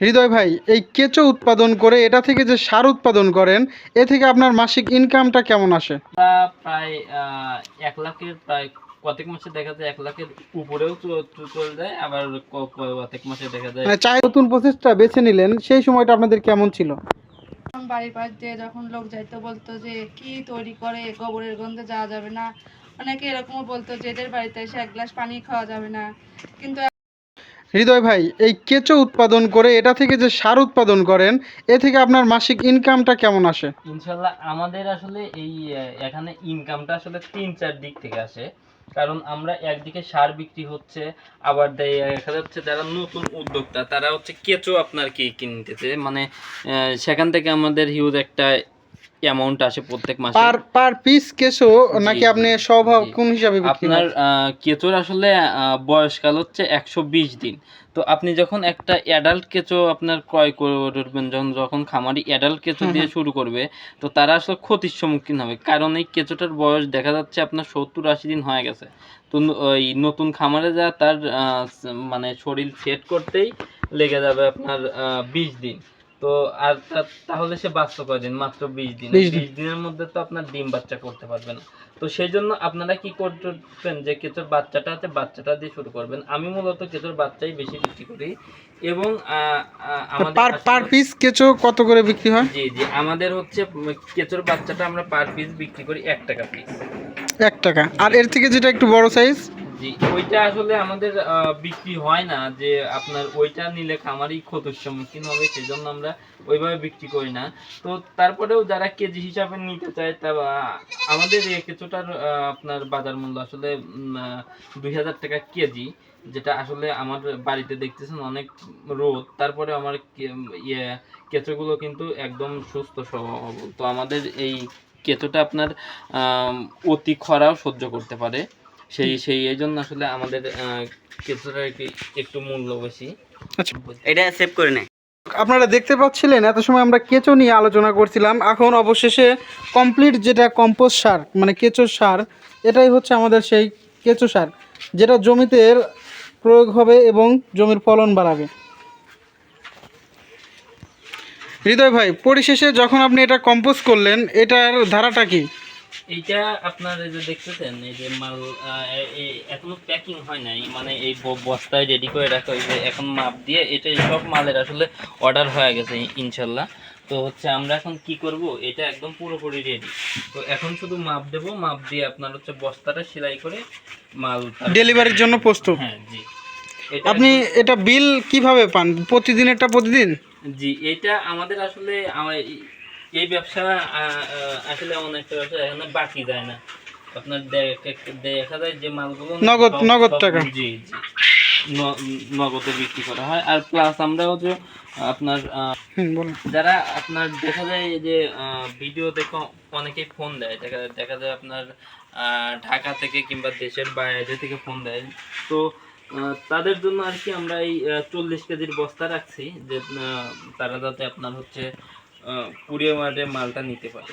হৃদয় ভাই এই কেঁচো উৎপাদন করে এটা থেকে যে সার উৎপাদন করেন এ থেকে আপনার মাসিক ইনকামটা কেমন আসে? প্রায় এক লাখের প্রায় কতক মাসে দেখা যায় এক লাখের উপরেও চলে যায় আবার কতক মাসে দেখা যায়। মানে চাই নতুন প্রসেসটা বেছে নিলেন সেই সময়টা আপনাদের কেমন ছিল? বাড়ির পাশ দিয়ে যখন লোক যাইতো বলতো যে কি তৈরি করে গোবরের গন্ধে যাওয়া যাবে না? অনেকে এরকমও বলতো যে এদের বাড়িতে এসে এক গ্লাস পানি খাওয়া যাবে না। কিন্তু হৃদয় ভাই, এই কেঁচো উৎপাদন করে এটা থেকে যে সার উৎপাদন করেন, এ থেকে আপনার মাসিক ইনকামটা কেমন আসে? ইনশাল্লাহ আমাদের আসলে এই এখানে ইনকামটা আসলে তিন চার দিক থেকে আসে। কারণ আমরা একদিকে সার বিক্রি হচ্ছে, আবার দেখা যাচ্ছে যারা নতুন উদ্যোক্তা, তারা হচ্ছে কেঁচো আপনার কি কিনতেছে? মানে সেখান থেকে আমাদের হিউজ একটা অ্যামাউন্ট আসে প্রত্যেক মাসে? পার পার পিস কেঁচো নাকি আপনি স্বভাব কোন হিসাবে বিক্রি আপনার কেঁচোর আসলে বয়সকাল হচ্ছে একশো বিশ দিন। তো আপনি যখন একটা অ্যাডাল্ট কেঁচো আপনার ক্রয় করবেন যখন যখন খামারি অ্যাডাল্ট কেঁচো দিয়ে শুরু করবে তো তারা আসলে ক্ষতির সম্মুখীন হবে। কারণ এই কেঁচোটার বয়স দেখা যাচ্ছে আপনার সত্তর আশি দিন হয়ে গেছে। তো ওই নতুন খামারে যা তার মানে শরীর সেট করতেই লেগে যাবে আপনার বিশ দিন। তো আর তাহলে সে বাঁচতে কয়দিন? মাত্র বিশ দিন। বিশ দিনের মধ্যে তো আপনার ডিম বাচ্চা করতে পারবে না। তো সেই জন্য আপনারা কি করবেন যে কেঁচোর বাচ্চাটা আছে বাচ্চাটা দিয়ে শুরু করবেন। আমি মূলত কেঁচোর বাচ্চাই বেশি বিক্রি করি। এবং পার পার পিস কেঁচো কত করে বিক্রি হয়? জি জি। আমাদের হচ্ছে কেঁচোর বাচ্চাটা আমরা পার পিস বিক্রি করি এক টাকা পিস। এক টাকা। আর এর থেকে যেটা একটু বড় সাইজ জি, ওইটা আসলে আমাদের বিক্রি হয় না যে আপনার ওইটা নিলে খামারই ক্ষতির সম্মুখীন হবে সেই জন্য আমরা ওইভাবে বিক্রি করি না। তো তারপরেও যারা কেজি হিসাবে নিতে চায় তা আমাদের কেঁচোটার আপনার বাজার মূল্য আসলে দুই হাজার টাকা কেজি, যেটা আসলে আমার বাড়িতে দেখতেছেন অনেক রোদ, তারপরে আমার ইয়ে কেঁচোগুলো কিন্তু একদম সুস্থ সবল তো আমাদের এই কেঁচোটা আপনার অতি খরাও সহ্য করতে পারে। সেই সেই এই জন্য আসলে আমাদের কেঁচোটার একটু- একটু মূল্য বেশি আচ্ছা। এটা সেভ করে নেয় আপনারা দেখতে পাচ্ছিলেন এত সময় আমরা কেঁচো নিয়ে আলোচনা করছিলাম। এখন অবশেষে কমপ্লিট যেটা কম্পোস্ট সার মানে কেঁচো সার এটাই হচ্ছে আমাদের সেই কেঁচো সার যেটা জমিতে প্রয়োগ হবে এবং জমির ফলন বাড়াবে। হৃদয় ভাই পরিশেষে যখন আপনি এটা কম্পোজ করলেন এটার ধারাটা কি? এইটা আপনার এই যে দেখতেছেন এই যে মাল এখনও প্যাকিং হয় নাই মানে এই বস্তায় রেডি করে রাখা হয়েছে এখন মাপ দিয়ে এটা সব মালের আসলে অর্ডার হয়ে গেছে ইনশাল্লাহ। তো হচ্ছে আমরা এখন কি করব এটা একদম পুরোপুরি রেডি তো এখন শুধু মাপ দেব মাপ দিয়ে আপনার হচ্ছে বস্তাটা সেলাই করে মাল ডেলিভারির জন্য প্রস্তুত? হ্যাঁ জি। আপনি এটা বিল কীভাবে পান? প্রতিদিনেরটা প্রতিদিন? জি এটা আমাদের আসলে আমার এই- ব্যবসা আসলে এমন একটা ব্যবসা এখানে বাকি যায় না। আপনার দেখা যায় যে মালগুলো নগদ- নগদ টাকা। জি জি। নগদে বিক্রি করা হয়। আর প্লাস আমরাও যে আপনার যারা আপনার দেখা যায় যে ভিডিও দেখে অনেকেই ফোন দেয়। দেখা দেখা যায় আপনার আহ, ঢাকা থেকে কিংবা দেশের বাইরে থেকে ফোন দেয়। তো তাদের জন্য আর কি আমরা এই চল্লিশ কেজির বস্তা রাখছি। যে তারা যাতে আপনার হচ্ছে কুড়িয়ে মাঠে মালটা নিতে পারে।